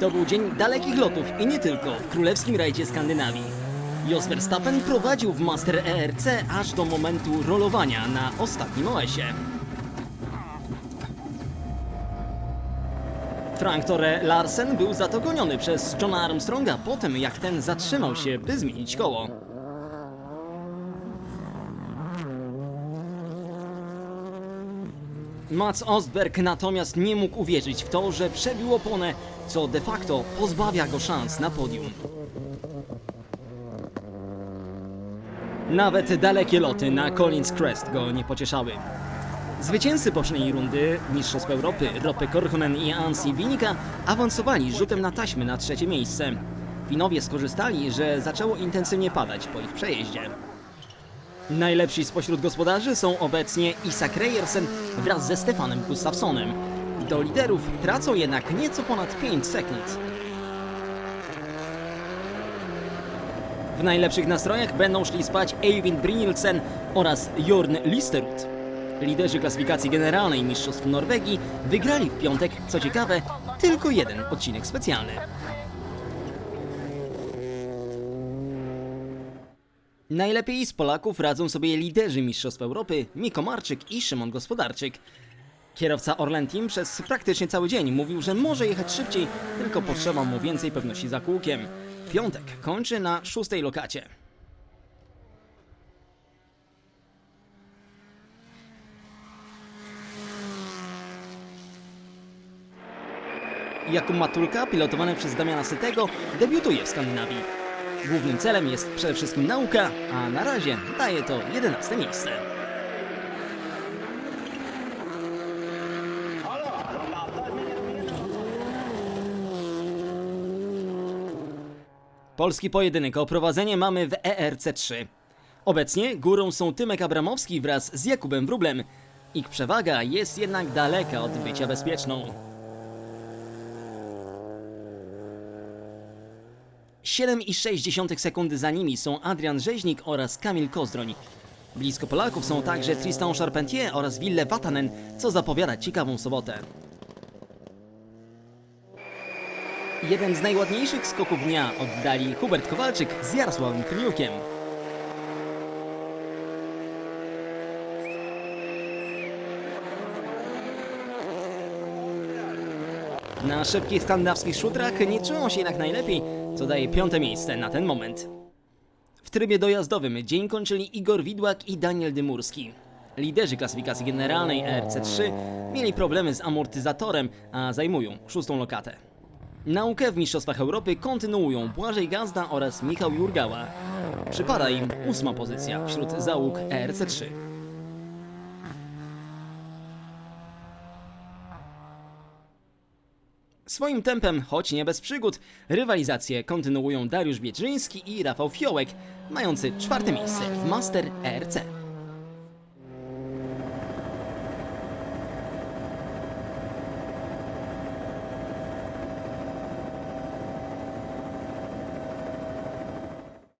To był dzień dalekich lotów i nie tylko w królewskim rajdzie Skandynawii. Jos Verstappen prowadził w Master ERC aż do momentu rolowania na ostatnim OS-ie. Frank Torre Larsen był za przez Johna Armstronga po tym, jak ten zatrzymał się, by zmienić koło. Mats Ostberg natomiast nie mógł uwierzyć w to, że przebił oponę, co de facto pozbawia go szans na podium. Nawet dalekie loty na Collins Crest go nie pocieszały. Zwycięzcy poprzedniej rundy Mistrzostw Europy Rope Korhonen i Ansi Winika awansowali rzutem na taśmy na trzecie miejsce. Finowie skorzystali, że zaczęło intensywnie padać po ich przejeździe. Najlepsi spośród gospodarzy są obecnie Isak Rejersen wraz ze Stefanem Gustafssonem. Do liderów tracą jednak nieco ponad 5 sekund. W najlepszych nastrojach będą szli spać Eivind Brynildsen oraz Jorn Listerud. Liderzy klasyfikacji generalnej Mistrzostw Norwegii wygrali w piątek, co ciekawe, tylko jeden odcinek specjalny. Najlepiej z Polaków radzą sobie liderzy Mistrzostw Europy Miko Marczyk i Szymon Gospodarczyk. Kierowca Orlen Team przez praktycznie cały dzień mówił, że może jechać szybciej, tylko potrzeba mu więcej pewności za kółkiem. Piątek kończy na szóstej lokacie. Jakub Matulka, pilotowany przez Damiana Sytego, debiutuje w Skandynawii. Głównym celem jest przede wszystkim nauka, a na razie daje to 11 miejsce. Polski pojedynek o prowadzenie mamy w ERC3. Obecnie górą są Tymek Abramowski wraz z Jakubem Wróblem. Ich przewaga jest jednak daleka od bycia bezpieczną. 7,6 sekundy za nimi są Adrian Rzeźnik oraz Kamil Kozdroń. Blisko Polaków są także Tristan Charpentier oraz Ville Vatanen, co zapowiada ciekawą sobotę. Jeden z najładniejszych skoków dnia oddali Hubert Kowalczyk z Jarosławem Kryniukiem. Na szybkich skandynawskich szutrach nie czują się jednak najlepiej, co daje piąte miejsce na ten moment. W trybie dojazdowym dzień kończyli Igor Widłak i Daniel Dymurski. Liderzy klasyfikacji generalnej ERC3 mieli problemy z amortyzatorem, a zajmują szóstą lokatę. Naukę w Mistrzostwach Europy kontynuują Błażej Gazda oraz Michał Jurgała. Przypada im ósma pozycja wśród załóg ERC3. Swoim tempem, choć nie bez przygód, rywalizację kontynuują Dariusz Biedrzyński i Rafał Fiołek, mający czwarte miejsce w Master ERC.